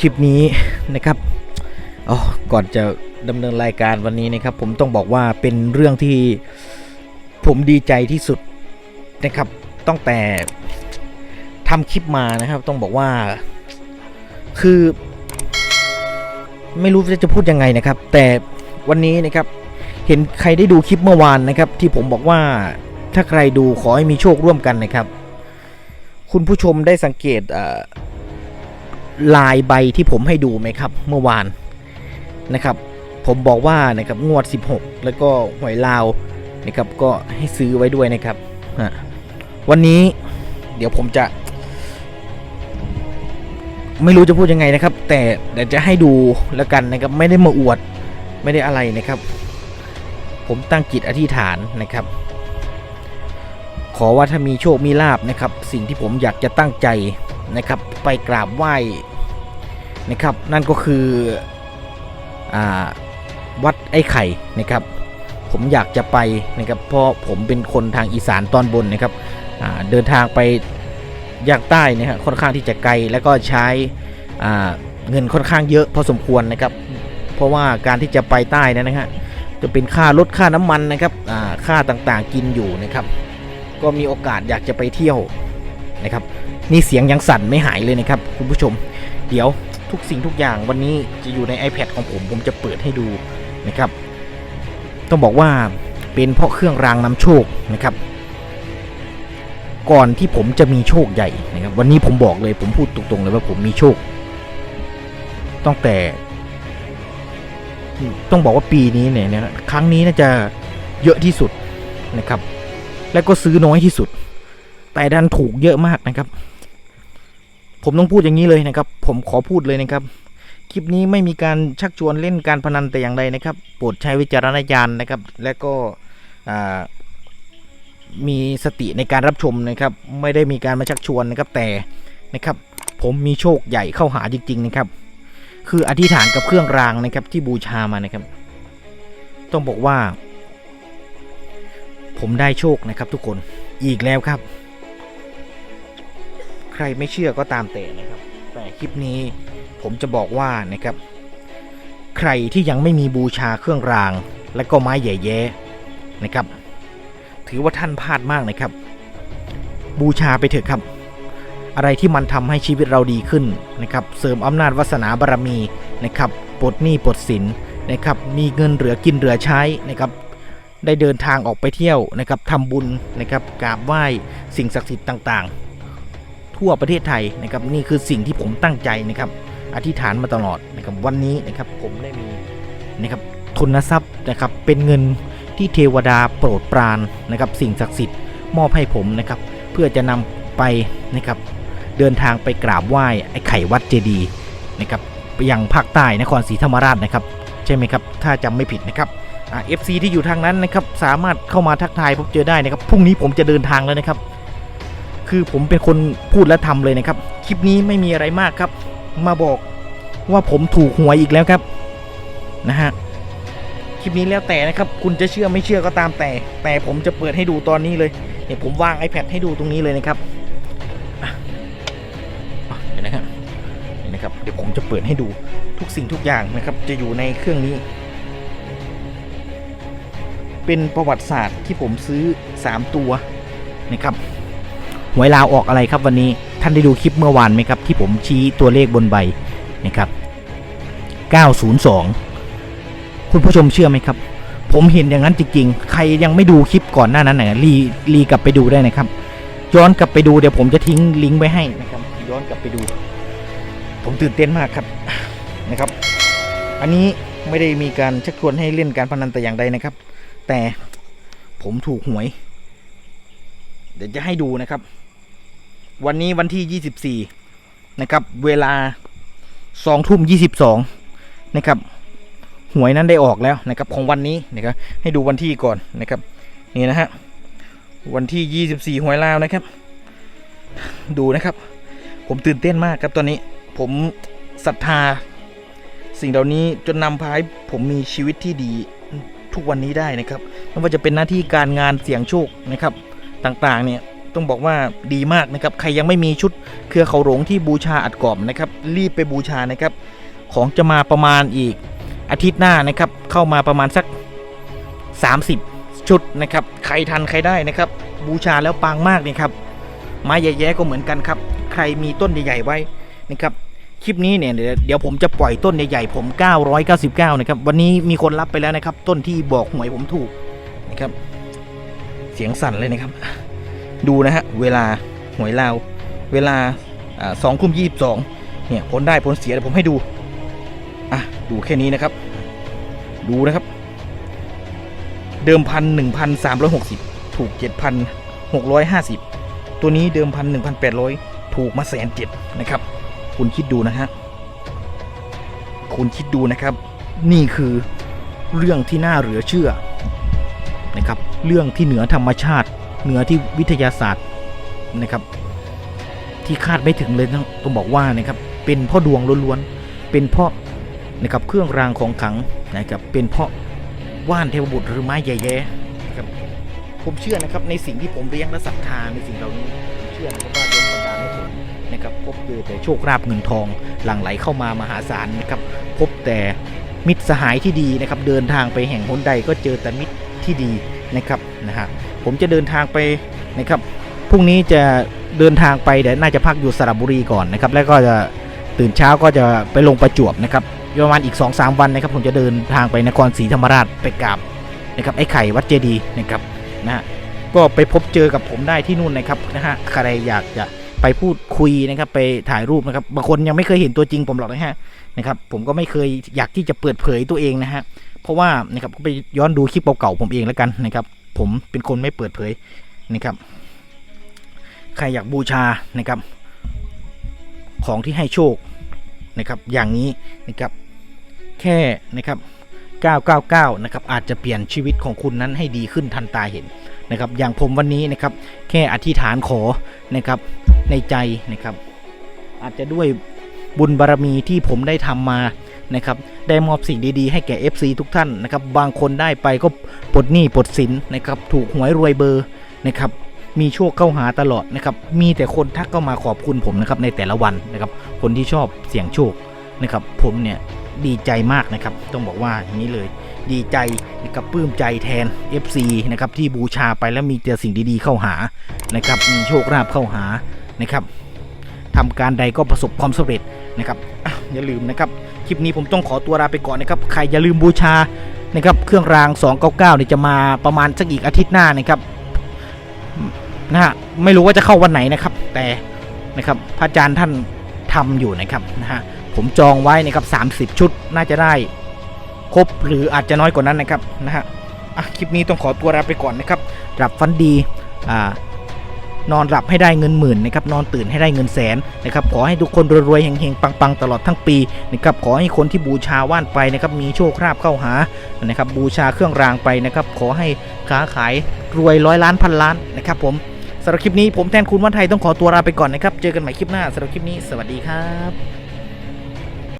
คลิปนี้นะครับอ๋อก่อนจะดำเนินรายการวันนี้นะครับ ผมต้องบอกว่าเป็นเรื่องที่ผมดีใจที่สุดนะครับตั้งแต่ทำคลิปมานะครับ ต้องบอกว่าคือ ไม่รู้จะพูดยังไงนะครับ แต่วันนี้นะครับเห็นใครได้ดูคลิปเมื่อวานนะครับ ที่ผมบอกว่าถ้าใครดูขอให้มีโชคร่วมกันนะครับ คุณผู้ชมได้สังเกตเอ่อ ลายใบที่ผมให้ดูไหมครับเมื่อวานนะครับ ผมบอกว่านะครับงวด 16 แล้วก็หวยลาวนะครับก็ให้ซื้อไว้ด้วยนะครับฮะวันนี้เดี๋ยวผมจะ ไม่รู้จะพูดยังไงนะครับ แต่เดี๋ยวจะให้ดูแล้วกันนะครับ ไม่ได้มาอวดไม่ได้อะไรนะครับ ผมตั้งจิตอธิษฐานนะครับ ขอว่าถ้ามีโชคมีลาบนะครับ สิ่งที่ผมอยากจะตั้งใจ นะครับไปกราบไหว้นะครับ นั่นก็คืออวัดไอ้ไข่นะครับ ผมอยากจะไปนะครับเพราะผมเป็นคนทางอีสานตอนบนนะครับเดินทางไปยางใต้นะฮะค่อนข้างที่จะไกลแล้วก็ใช้เงินค่อนข้างเยอะพอสมควรนะครับ เพราะว่าการที่จะไปใต้นั้นนะฮะจะเป็นค่ารถค่าน้ำมันนะครับค่าต่างๆกินอยู่นะครับ ก็มีโอกาสอยากจะไปเที่ยวนะครับ นี่เสียงยังสั่นไม่หายเลยนะครับคุณผู้ชม เดี๋ยวทุกสิ่งทุกอย่างวันนี้จะอยู่ใน iPad ของผมผมจะเปิดให้ดูนะครับ ต้องบอกว่าเป็นเพราะเครื่องรางนำโชคนะครับ ก่อนที่ผมจะมีโชคใหญ่นะครับ วันนี้ผมบอกเลยผมพูดตรงๆเลยว่าผมมีโชคตั้งแต่ ต้องบอกว่าปีนี้เนี่ยนะครั้งนี้น่าจะเยอะที่สุดนะครับ และก็ซื้อน้อยที่สุด แต่ดันถูกเยอะมากนะครับ ผมต้องพูดอย่างนี้เลยนะครับ ผมขอพูดเลยนะครับ คลิปนี้ไม่มีการชักชวนเล่นการพนันแต่อย่างใดนะครับ โปรดใช้วิจารณญาณนะครับ และก็มีสติในการรับชมนะครับ ไม่ได้มีการมาชักชวนนะครับ แต่นะครับ ผมมีโชคใหญ่เข้าหาจริง ๆ นะครับ คืออธิษฐานกับเครื่องรางนะครับ ที่บูชามานะครับ ต้องบอกว่า ผมได้โชคนะครับทุกคนอีกแล้วครับ รไม่เชื่อก็ตามแต่นะครับ แต่คลิปนี้ผมจะบอกว่านะครับ ใครที่ยังไม่มีบูชาเครื่องราง และก็ไม้ใหญ่แย้นะครับ ถือว่าท่านพลาดมากนะครับ บูชาไปเถอะครับ อะไรที่มันทำให้ชีวิตเราดีขึ้นนะครับ เสริมอำนาจวาสนาบารมีนะครับปลดหนี้ปลดสินนะครับ มีเงินเหลือกินเหลือใช้นะครับได้เดินทางออกไปเที่ยวนะครับทำบุญนะครับกราบไหว้สิ่งศักดิ์สิทธิ์ต่าง ๆ ทั่วประเทศไทยนะครับนี่คือสิ่งที่ผมตั้งใจนะครับอธิษฐานมาตลอดนะครับวันนี้นะครับผมได้มีนะครับทุนทรัพย์นะครับเป็นเงินที่เทวดาโปรดปรานนะครับสิ่งศักดิ์สิทธิ์มอบให้ผมนะครับเพื่อจะนำไปนะครับเดินทางไปกราบไหว้ไอ้ไข่วัดเจดีย์นะครับไปยังภาคใต้นครศรีธรรมราชนะครับใช่ไหมครับถ้าจำไม่ผิดนะครับเอฟซีที่อยู่ทางนั้นนะครับสามารถเข้ามาทักทายพบเจอได้นะครับพรุ่งนี้ผมจะเดินทางแล้วนะครับ คือผมเป็นคนพูดและทำเลยนะครับ คลิปนี้ไม่มีอะไรมากครับ มาบอกว่าผมถูกหวยอีกแล้วครับนะฮะคลิปนี้แล้วแต่นะครับ คุณจะเชื่อไม่เชื่อก็ตามแต่ แต่ผมจะเปิดให้ดูตอนนี้เลยเนี่ยผมวาง iPad ให้ดูตรงนี้เลยนะครับอะอะเห็นนะครับเห็นนะครับ เดี๋ยวผมจะเปิดให้ดูทุกสิ่งทุกอย่างนะครับ จะอยู่ในเครื่องนี้ เป็นประวัติศาสตร์ที่ผมซื้อ 3 ตัวนะครับ วยลาวออกอะไรครับวันนี้ท่านได้ดูคลิปเมื่อวานไหมครับ ที่ผมชี้ตัวเลขบนใบนะครับ 902 คุณผู้ชมเชื่อไหมครับ ผมเห็นอย่างนั้นจริงๆ ใครยังไม่ดูคลิปก่อนหน้านั้นนะรีรีกลับไปดูได้นะครับ ย้อนกลับไปดูเดี๋ยวผมจะทิ้งลิงก์ไว้ให้นะครับ ย้อนกลับไปดู ผมตื่นเต้นมากครับนะครับ อันนี้ไม่ได้มีการชักชวนให้เล่นการพนันแต่อย่างใดนะครับ แต่ผมถูกหวย เดี๋ยวจะให้ดูนะครับ วันนี้วันที่ 24 นะครับ เวลา2ทุ่ม22 นะครับ หวยนั้นได้ออกแล้วนะครับของวันนี้นะครับ ให้ดูวันที่ก่อนนะครับ นี่นะฮะ วันที่ 24 หวยลาวนะครับ ดูนะครับ ผมตื่นเต้นมากครับตอนนี้ ผมศรัทธา สิ่งเหล่านี้จนนำพาให้ผมมีชีวิตที่ดีทุกวันนี้ได้นะครับ ไม่ว่าจะเป็นหน้าที่การงานเสี่ยงโชคนะครับ ต่างๆเนี่ย ต้องบอกว่าดีมากนะครับ ใครยังไม่มีชุดเครือเขาหลงที่บูชาอัดกรอบนะครับ รีบไปบูชานะครับ ของจะมาประมาณอีกอาทิตย์หน้านะครับ เข้ามาประมาณสัก 30 ชุดนะครับ ใครทันใครได้นะครับ บูชาแล้วปังมากนะครับ ไม้แย่ๆก็เหมือนกันครับ ใครมีต้นใหญ่ๆไว้นะครับ คลิปนี้เนี่ยเดี๋ยวผมจะปล่อยต้นใหญ่ๆผม 999 นะครับ วันนี้มีคนรับไปแล้วนะครับ ต้นที่บอกหวยผมถูกนะครับ เสียงสั่นเลยนะครับ ดูนะฮะ เวลาหวยลาวเวลาสองทุ่มยี่สิบสองเนี่ยผลได้ผลเสียเดี๋ยวผมให้ดู อะ ดูแค่นี้นะครับ ดูนะครับ เดิมพันหนึ่งพันสามร้อยหกสิบถูกเจ็ดพันหกร้อยห้าสิบตัวนี้เดิมพันหนึ่งพันแปดร้อยถูกมาแสนเจ็ดนะครับ คุณคิดดูนะฮะ คุณคิดดูนะครับ นี่คือเรื่องที่น่าเหลือเชื่อนะครับ เรื่องที่เหนือธรรมชาติ เหนือที่วิทยาศาสตร์นะครับ ที่คาดไม่ถึงเลยต้องบอกว่านะครับเป็นพ่อดวงล้วนๆเป็นพราะนะครับเครื่องรางของขังนะครับเป็นเพราะว่านเทวบุตรหรือไม้ใหญ่แย่นะครับผมเชื่อนะครับในสิ่งที่ผมเลี้ยงและศรัทธาในสิ่งเหล่านี้ผมเชื่อนะครับว่าโดนบันดาลให้ผมนะครับพบเจอแต่โชคลาภเงินทองหลั่งไหลเข้ามามหาศาลนะครับพบแต่มิตรสหายที่ดีนะครับเดินทางไปแห่งหนใดก็เจอแต่มิตรที่ดี นะครับนะฮะผมจะเดินทางไปนะครับพรุ่งนี้จะเดินทางไปเดี๋ยวน่าจะพักอยู่สระบุรีก่อนนะครับแล้วก็จะตื่นเช้าก็จะไปลงประจวบนะครับประมาณอีก 2-3 วันนะครับผมจะเดินทางไปนครศรีธรรมราชไปกราบนะครับไอ้ไข่วัดเจดีย์นะครับนะฮะก็ไปพบเจอกับผมได้ที่นู่นนะครับนะฮะใครอยากจะไปพูดคุยนะครับไปถ่ายรูปนะครับบางคนยังไม่เคยเห็นตัวจริงผมหรอกนะฮะนะครับผมก็ไม่เคยอยากที่จะเปิดเผยตัวเองนะฮะ เพราะว่านะครับก็ไปย้อนดูคลิปเก่าๆผมเองแล้วกันนะครับ ผมเป็นคนไม่เปิดเผยนะครับ ใครอยากบูชานะครับ ของที่ให้โชคนะครับ อย่างนี้นะครับแค่นะครับ 999 นะครับ อาจจะเปลี่ยนชีวิตของคุณนั้นให้ดีขึ้นทันตาเห็นนะครับ อย่างผมวันนี้นะครับ แค่อธิษฐานขอนะครับในใจนะครับ อาจจะด้วยบุญบารมีที่ผมได้ทำมา นะครับได้มอบสิ่งดีๆให้แก่ FC ทุกท่านนะครับบางคนได้ไปก็ปลดหนี้ปลดสินนะครับถูกหวยรวยเบอร์นะครับมีโชคเข้าหาตลอดนะครับมีแต่คนทักเข้ามาขอบคุณผมนะครับในแต่ละวันนะครับคนที่ชอบเสียงโชคนะครับผมเนี่ยดีใจมากนะครับต้องบอกว่าอย่างนี้เลยดีใจนะครับปลื้มใจแทน FC นะครับที่บูชาไปแล้วมีแต่สิ่งดีๆเข้าหานะครับมีโชคลาภเข้าหานะครับทำการใดก็ประสบความสำเร็จนะครับอย่าลืมนะครับ ลิปนี้ผมต้องขอตัวลาไปก่อนนะครับ ใครอย่าลืมบูชานะครับ เครื่องราง 299เนี่ยจะมาประมาณสักอีกอาทิตย์หน้านะครับนะฮะไม่รู้ว่าจะเข้าวันไหนนะครับ แต่นะครับพระอาจารย์ท่านทำอยู่นะครับนะฮะผมจองไว้นะครับ30 ชุดน่าจะได้ครบหรืออาจจะน้อยกว่านั้นนะครับนะฮะอะคลิปนี้ต้องขอตัวลาไปก่อนนะครับหลับฝันดีอ่า นอนหลับให้ได้เงินหมื่นนะครับนอนตื่นให้ได้เงินแสนนะครับขอให้ทุกคนรวยๆเฮงๆปังๆ ตลอดทั้งปีนะครับขอให้คนที่บูชาว่านไปนะครับมีโชคลาภเข้าหานะครับบูชาเครื่องรางไปนะครับขอให้ค้าขายรวยร้อยล้านพันล้านนะครับผมสำหรับคลิปนี้ผมแทนคุณวันไทยต้องขอตัวลาไปก่อนนะครับเจอกันใหม่คลิปหน้าสำหรับคลิปนี้สวัสดีครับ